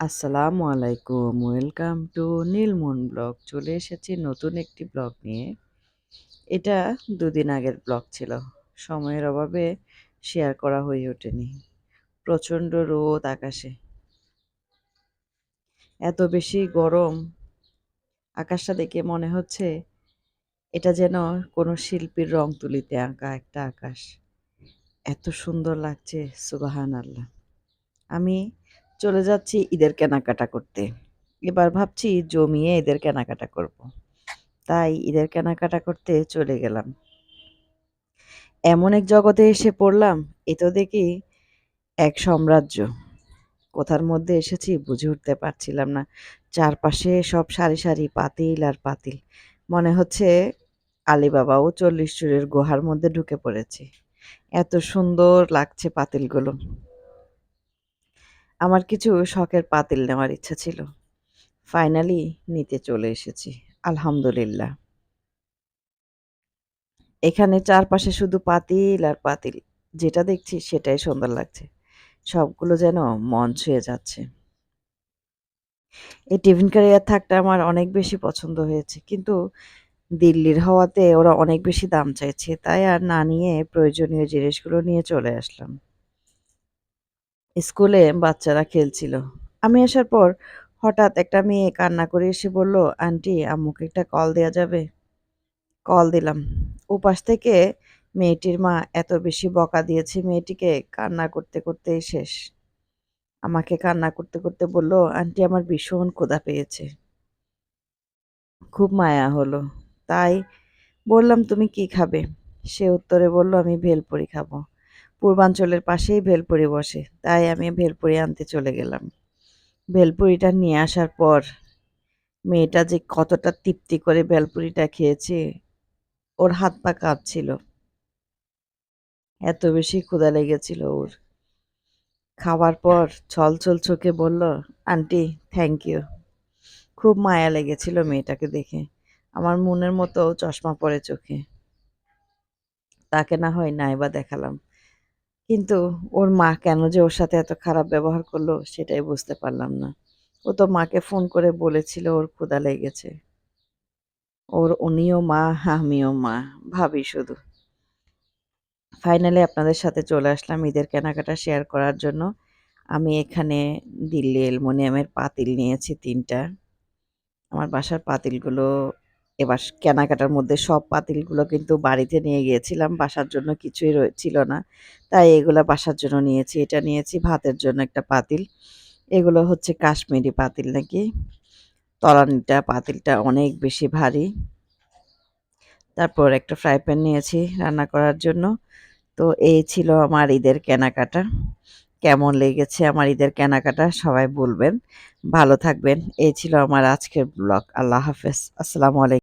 আসসালামু আলাইকুম, welcome to Nilmon blog. চলে এসেছি নতুন একটি ব্লগ নিয়ে। এটা দুদিন আগের ব্লগ ছিল। সময়ের অভাবে শেয়ার করা হয়ে ওঠেনি। প্রচণ্ড রোদ আকাশে। এত বেশি গরম আকাশটা দেখে মনে হচ্ছে এটা যেন কোনো শিল্পীর রং তুলিতে আঁকা একটা আকাশ। এত সুন্দর লাগছে সুবাহান আল্লাহ আমি চলে যাচ্ছি ঈদের কেনাকাটা করতে। এবার ভাবছি জমিয়ে ঈদের কেনাকাটা করব। তাই ঈদের কেনাকাটা করতে চলে গেলাম। এমন এক জগতে এসে পড়লাম, এ তো দেখি এক সাম্রাজ্য। কোথার মধ্যে এসেছি বুঝে উঠতে পারছিলাম না। চারপাশে সব সারি সারি পাতিল আর পাতিল। মনে হচ্ছে আলিবাবাও চল্লিশ চুরের গুহার মধ্যে ঢুকে পড়েছে। এত সুন্দর লাগছে পাতিলগুলো। আমার কিছু শখের পাতিল নেওয়ার ইচ্ছা ছিল। ফাইনালি নিতে চলে এসেছি, আলহামদুলিল্লাহ। এখানে চারপাশে শুধু পাতিল আর পাতিল, যেটা দেখছি সেটাই সুন্দর লাগছে। সবগুলো যেন মন ছুঁয়ে যাচ্ছে। এই টিফিন ক্যারিয়ার থাকটা আমার অনেক বেশি পছন্দ হয়েছে, কিন্তু দিল্লির হওয়াতে ওরা অনেক বেশি দাম চাইছে, তাই আর না নিয়ে প্রয়োজনীয় জিনিসগুলো নিয়ে চলে আসলাম। স্কুলে বাচ্চারা খেলছিল। আমি আসার পর হঠাৎ একটা মেয়ে কান্না করে এসে বলল, আন্টি, আম্মুকে একটা কল দেওয়া যাবে? কল দিলাম। ওপাশ থেকে মেয়েটির মা এত বেশি বকা দিয়েছে মেয়েটিকে কান্না করতে করতেই শেষ। আমাকে কান্না করতে করতে বলল, আন্টি, আমার ভীষণ ক্ষুধা পেয়েছে। খুব মায়া হলো। তাই বললাম, তুমি কি খাবে? সে উত্তরে বলল, আমি ভেলপুরি খাব। পূর্বাঞ্চলের পাশেই ভেলপুরি বসে। তাই আমি ভেলপুরি আনতে চলে গেলাম। ভেলপুরিটা নিয়ে আসার পর মেয়েটা যে কতটা তৃপ্তি করে ভেলপুরিটা খেয়েছে, ওর হাত পা কাঁপছিল। এত বেশি ক্ষুধা লেগেছিল ওর। খাবার পর ছল ছল চোখে বলল, আন্টি থ্যাংক ইউ খুব মায়া লেগেছিল মেয়েটাকে দেখে। আমার মনের মতো চশমা পরে চোখে। তাকে না হয় নাইবা দেখালাম। কিন্তু ওর মা কেন যে ওর সাথে এত খারাপ ব্যবহার করল সেটাই বুঝতে পারলাম না। ও তো মাকে ফোন করে বলেছিল ওর ক্ষুদা লেগেছে। ওর উনিও মা, আমিও মা, ভাবি শুধু। ফাইনালি আপনাদের সাথে চলে আসলাম ঈদের কেনাকাটা শেয়ার করার জন্য। আমি এখানে দিল্লি অ্যালমোনিয়ামের পাতিল নিয়েছি তিনটা। আমার বাসার পাতিলগুলো এবার কেনাকাটার মধ্যে সব পাতিলগুলো কিন্তু বাড়িতে নিয়ে গিয়েছিলাম, বাসার জন্য কিছুই ছিল না। তাই এগুলো বাসার জন্য নিয়েছি, এটা নিয়েছি, ভাতের জন্য একটা পাতিল। এগুলো হচ্ছে কাশ্মীরি পাতিল নাকি? তলানিটা পাতিলটা অনেক বেশি ভারী। তারপর একটা ফ্রাই প্যান নিয়েছি রান্না করার জন্য। তো এই ছিল আমার ঈদের কেনাকাটা। কেমন লেগেছে আমার ঈদের কেনাকাটা সবাই বলবেন। ভালো থাকবেন। এই ছিল আমার আজকের ব্লগ আল্লাহ হাফেজ। আসসালামু আলাইকুম।